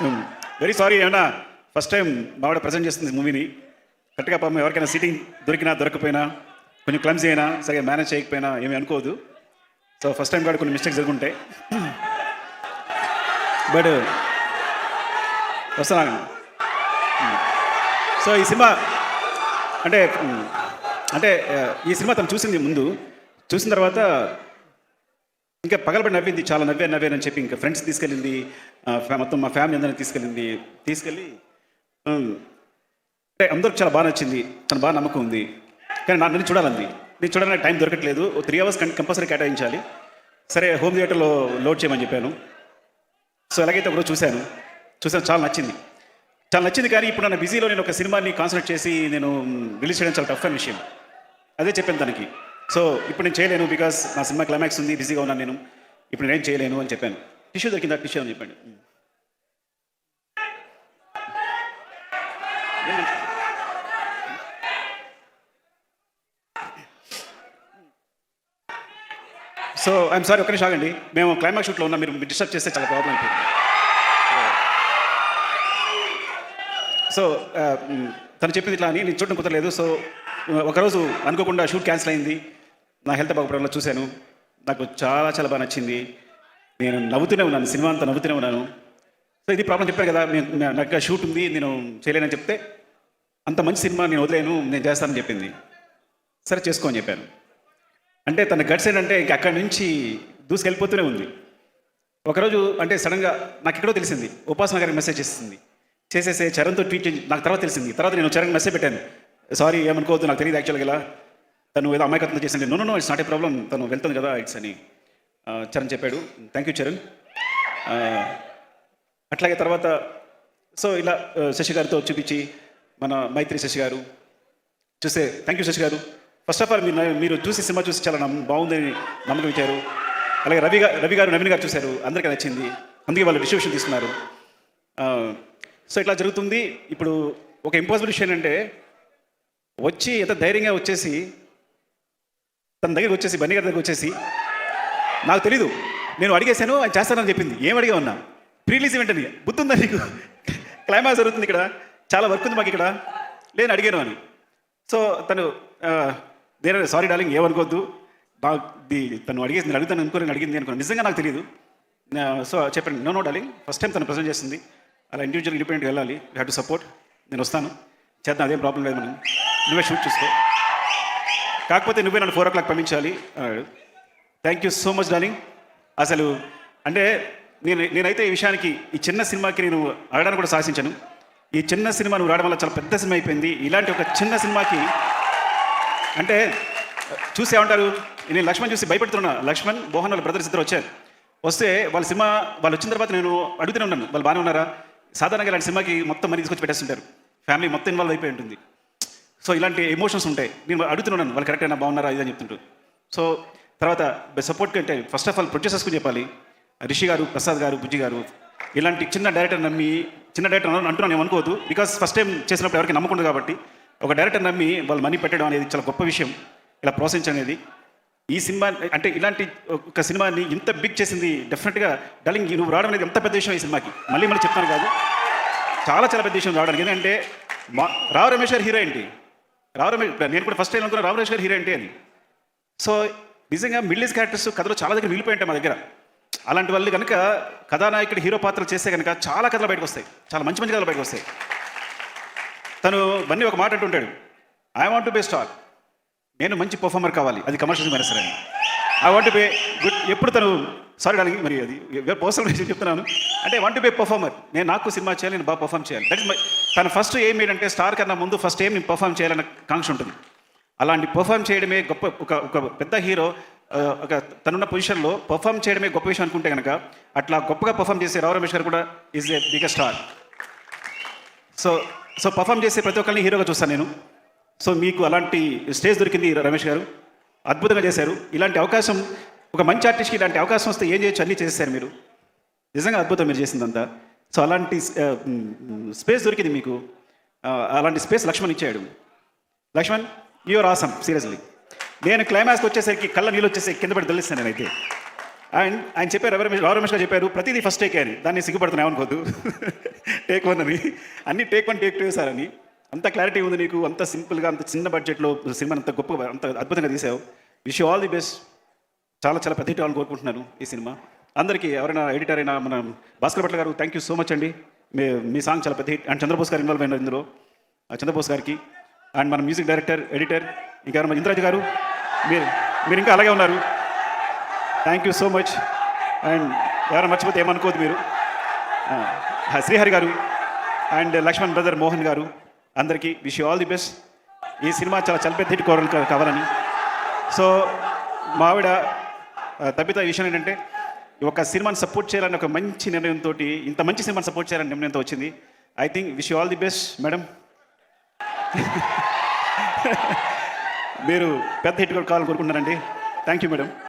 Hmm. Very sorry ఏమన్నా? First time మావిడ present చేస్తుంది మూవీని కరెక్ట్గా పాపం ఎవరికైనా సీటింగ్ దొరికినా దొరకపోయినా కొంచెం క్లమ్స్ అయినా సరిగా మేనేజ్ చేయకపోయినా ఏమీ అనుకోవద్దు. సో ఫస్ట్ టైం కూడా కొన్ని మిస్టేక్స్ జరుగుంటాయి. బట్ వస్తున్నాను సో hmm. ఈ సినిమా అంటే hmm. అంటే ఈ సినిమా తను చూసింది ముందు. చూసిన తర్వాత ఇంకా పగలబడి నవ్వింది చాలా నవ్వే నవ్వాను అని చెప్పి ఇంకా ఫ్రెండ్స్ తీసుకెళ్ళింది. మొత్తం మా ఫ్యామిలీ అందరిని తీసుకెళ్ళింది. తీసుకెళ్ళి అంటే అందరికి చాలా బాగా నచ్చింది. తను బాగా నమ్మకం ఉంది. కానీ నా నేను చూడాలంది. నేను చూడడానికి టైం దొరకట్లేదు. ఓ త్రీ అవర్స్ కంపల్సరీ కేటాయించాలి. సరే హోమ్ థియేటర్లో లోడ్ చేయమని చెప్పాను. సో ఎలాగైతే ఒకరోజు చూశాను చూసాను చాలా నచ్చింది. చాలా నచ్చింది కానీ ఇప్పుడు నన్ను బిజీలో నేను ఒక సినిమాని కాన్సన్ట్రేట్ చేసి నేను రిలీజ్ చేయడం చాలా టఫ్ అయిన విషయం. అదే చెప్పాను తనకి. సో ఇప్పుడు నేను చేయలేను బికాస్ నా సినిమా క్లైమాక్స్ ఉంది బిజీగా ఉన్నాను నేను. ఇప్పుడు నేను చేయలేను అని చెప్పాను. టిష్యూ దొరికిందా? టిష్యూ అని చెప్పాను సో ఐఎమ్ సారీ ఒక్కనే ఆగండి. మేము క్లైమాక్స్ షూట్లో ఉన్నాం మీరు డిస్టర్బ్ చేస్తే చాలా ప్రాబ్లం అయిపోయింది సో తను చెప్పింది ఇట్లా అని నేను చూడడం కుదరలేదు. సో ఒకరోజు అనుకోకుండా షూట్ క్యాన్సిల్ అయింది. నా హెల్త్ బాగుపడంలో చూశాను. నాకు చాలా చాలా బాగా నచ్చింది. నేను నవ్వుతూనే ఉన్నాను. సినిమా అంతా నవ్వుతూనే ఉన్నాను. సో ఇది ప్రాబ్లం చెప్పాను కదా. నేను నా- నాకు షూట్ ఉంది. నేను చేయలేనని చెప్తే అంత మంచి సినిమా నేను వదిలేను. నేను చేస్తానని చెప్పింది. సరే చేసుకో అని చెప్పాను. అంటే తన గట్స్ ఏంటంటే ఇంక అక్కడి నుంచి దూసుకెళ్ళిపోతూనే ఉంది. ఒకరోజు అంటే సడన్గా నాకు ఎక్కడో తెలిసింది. ఉపాసన గారికి మెసేజ్ చేసింది. చేసేసే చరణ్తో ట్వీట్ చేసి నాకు తర్వాత తెలిసింది. తర్వాత నేను చరణ్ మెసేజ్ పెట్టాను. సారీ ఏమనుకోవద్దు. నాకు తెలియదు యాక్చువల్గా ఇలా. తను ఏదో అమాయకత్వం చేసింది. No no it's not a problem తను వెళ్తుంది కదా ఇట్స్ అని చరణ్ చెప్పాడు. Thank you Charan. అట్లాగే తర్వాత సో ఇలా శశి గారితో చూపించి మన మైత్రి శశి గారు చూసే థ్యాంక్ యూ శశి గారు. ఫస్ట్ ఆఫ్ ఆల్ మీరు మీరు చూసి సినిమా చూసి చాలా నమ్మ బాగుందని నమ్మకం ఇచ్చారు. అలాగే రవి గారు రవి గారు నవీన్ గారు చూశారు. అందరికీ నచ్చింది. అందుకే వాళ్ళు డిస్ట్రిబ్యూషన్ తీసుకున్నారు. సో ఇట్లా జరుగుతుంది. ఇప్పుడు ఒక ఇంపాసిబుల్ విషయం ఏంటంటే వచ్చి ఎంత ధైర్యంగా వచ్చేసి తన దగ్గరికి వచ్చేసి బన్నీ గారి దగ్గరికి వచ్చేసి నాకు తెలీదు నేను అడిగేశాను ఆయన చేస్తానని చెప్పింది. ఏం అడిగా ఉన్నా? ప్రీలీజ్ వెంటనే అని. ఉందా నీకు? క్లైమాక్స్ జరుగుతుంది ఇక్కడ. చాలా వర్క్ ఉంది మాకు ఇక్కడ. నేను అడిగాను అని. సో తను దేని సారీ డార్లింగ్ ఏమనుకోవద్దు నాకు తను అడిగేసి నేను అడుగుతాను అనుకోని అడిగింది అనుకున్నాను నిజంగా నాకు తెలియదు సో చెప్పండి. No no darling. First time తను ప్రజెంట్ చేస్తుంది. అలా ఇండివిజువల్ ఇండిపెండెంట్గా వెళ్ళాలి. యూ హ్యావ్ టు సపోర్ట్ నేను వస్తాను. చేద్దాం అదేం ప్రాబ్లం లేదు మనం. నువ్వే షూట్ చూసుకో. కాకపోతే నువ్వే నన్ను ఫోర్ ఓ క్లాక్ పంపించాలి అన్నాడు. Thank you so much darling అసలు అంటే నేను నేనైతే ఈ విషయానికి ఈ చిన్న సినిమాకి నేను అడగడానికి కూడా సాధించాను. ఈ చిన్న సినిమా నువ్వు రావడం వల్ల చాలా పెద్ద సినిమా అయిపోయింది. ఇలాంటి ఒక చిన్న సినిమాకి అంటే చూసే ఉంటారు నేను లక్ష్మణ్ చూసి భయపెడుతున్నా. లక్ష్మణ్ మోహన్ వాళ్ళ బ్రదర్స్ ఇద్దరు వచ్చారు. వస్తే వాళ్ళ సినిమా వాళ్ళు వచ్చిన తర్వాత నేను అడుగుతూనే ఉన్నాను. వాళ్ళు బాగానే ఉన్నారా? సాధారణంగా ఇలాంటి సినిమాకి మొత్తం మనీ తీసుకొచ్చి పెట్టేస్తుంటారు. ఫ్యామిలీ మొత్తం ఇన్వాల్వ్ అయిపోయి ఉంటుంది. సో ఇలాంటి ఎమోషన్స్ ఉంటాయి. నేను అడుగుతున్నాను వాళ్ళు కరెక్ట్ అయినా బాగున్నారా ఇదని చెప్తుంటారు సో తర్వాత సపోర్ట్ అంటే ఫస్ట్ ఆఫ్ ఆల్ ప్రొడ్యూసర్స్కి చెప్పాలి. రిషి గారు ప్రసాద్ గారు బుజ్జి గారు ఇలాంటి చిన్న డైరెక్టర్ నమ్మి చిన్న డైరెక్టర్ అంటున్నాను నేను అనుకోవద్దు. బికాస్ ఫస్ట్ టైం చేసినప్పుడు ఎవరికి నమ్మకుండా కాబట్టి ఒక డైరెక్టర్ నమ్మి వాళ్ళు మనీ పెట్టడం అనేది చాలా గొప్ప విషయం. ఇలా ప్రోత్సహించడం అనేది. ఈ సినిమా అంటే ఇలాంటి ఒక సినిమాని ఇంత బిగ్ చేసింది డెఫినెట్గా డలింగ్ నువ్వు రావడం అనేది ఎంత పెద్ద విషయం ఈ సినిమాకి? మళ్ళీ మళ్ళీ చెప్తాను కాదు. చాలా చాలా పెద్ద విషయం రావడానికి. ఎందుకంటే మా రావు రమేష్ గారు హీరో ఏంటి? రావు రమేష్ నేను కూడా ఫస్ట్ టైం అనుకున్నా రావు గారు హీరో ఏంటి అని సో నిజంగా మిడిల్ ఏజ్ క్యారెక్టర్స్ కథలో చాలా దగ్గర నిలిపోయి ఉంటాయి మా దగ్గర. అలాంటి వాళ్ళు కనుక కథానాయకుడు హీరో పాత్రలు చేస్తే కనుక చాలా కథలు బయటకు వస్తాయి. చాలా మంచి మంచి కథలు బయటకు వస్తాయి. తను బన్నీ ఒక మాట అంటుంటాడు. I want to be star నేను మంచి పర్ఫార్మర్ కావాలి. అది కమర్షియల్ మేనేజర్ సరే ఐ వాంట్ బే గుడ్ ఎప్పుడు తను సారీ డాలింగ్ మరి అది పర్సనల్ విషయం చెప్తున్నాను. అంటే వన్ టు బి పర్ఫార్మర్ నేను నాకు సినిమా చేయాలి నేను బాగా పర్ఫామ్ చేయాలి. దట్ ఇస్ మై తన ఫస్ట్ ఏం ఏంటంటే స్టార్ కన్నా ముందు ఫస్ట్ ఏం నేను పర్ఫామ్ చేయాలన్న కాంక్ష ఉంటుంది. అలాంటి పర్ఫామ్ చేయడమే గొప్ప ఒక ఒక పెద్ద హీరో ఒక తనున్న పొజిషన్లో పర్ఫామ్ చేయడమే గొప్ప విషయం అనుకుంటే కనుక అట్లా గొప్పగా పర్ఫామ్ చేసే రావు రమేష్ గారు కూడా is a biggest star so so perform చేసే ప్రతి ఒక్కరిని హీరోగా చూస్తాను నేను. సో మీకు అలాంటి స్టేజ్ దొరికింది రమేష్ గారు. అద్భుతంగా చేశారు. ఇలాంటి అవకాశం ఒక మంచి ఆర్టిస్ట్కి ఇలాంటి అవకాశం వస్తే ఏం చేయొచ్చు? అన్నీ చేశారు మీరు. నిజంగా అద్భుతం మీరు చేసిందంతా. సో అలాంటి స్పేస్ దొరికింది మీకు. అలాంటి స్పేస్ లక్ష్మణ్ ఇచ్చాడు. లక్ష్మణ్ యువర్ ఆసమ్ సీరియస్లీ నేను క్లైమాక్స్కి వచ్చేసరికి కళ్ళ నీళ్ళు వచ్చేసరికి కింద పడి తెలిస్తాను నేనైతే. అండ్ ఆయన చెప్పారు ఎవరు రమేష్ రావు రమేష్ గారు చెప్పారు ప్రతిదీ ఫస్ట్ టేక్ అని. దాన్ని సిగ్గుపడుతున్నాయి అనుకోద్దు టేక్ వన్ అని. అన్ని take one take two sir అని. అంత క్లారిటీ ఉంది నీకు. అంత సింపుల్గా అంత చిన్న బడ్జెట్లో సినిమాని అంత గొప్పగా అంత అద్భుతంగా తీసావు. విష్ ఆల్ ది బెస్ట్ చాలా చాలా పెద్ద హిట్ కోరుకుంటున్నాను ఈ సినిమా. అందరికీ ఎవరైనా ఎడిటర్ అయినా మన భాస్కర్ భట్ల గారు థ్యాంక్ యూ సో మచ్ అండి. మీ మీ సాంగ్ చాలా పెద్ద హిట్. అండ్ చంద్రబోస్ గారు ఇన్వాల్వ్ అయినారు ఇందులో. ఆ చంద్రబోస్ గారికి. అండ్ మన మ్యూజిక్ డైరెక్టర్ ఎడిటర్ ఇంకా మన ఇంద్రాజ్ గారు. మీరు మీరు ఇంకా అలాగే ఉన్నారు. Thank you so much and ఎవరైనా మర్చిపోతే ఏమనుకోదు మీరు. శ్రీహరి గారు. And Laxman brother Mohan garu. అందరికీ విష్ ఆల్ ది బెస్ట్ ఈ సినిమా చాలా చాలా పెద్ద హిట్ కోరాలి కావాలని. సో మా ఆవిడ ఈ విషయం ఏంటంటే ఒక సినిమాని సపోర్ట్ చేయాలని ఒక మంచి నిర్ణయంతో ఇంత మంచి సినిమాని సపోర్ట్ చేయాలని నిర్ణయంతో వచ్చింది. I think wish all the best madam మీరు పెద్ద హిట్ కూడా కావాలని కోరుకుంటున్నారండి థ్యాంక్ యూ మేడం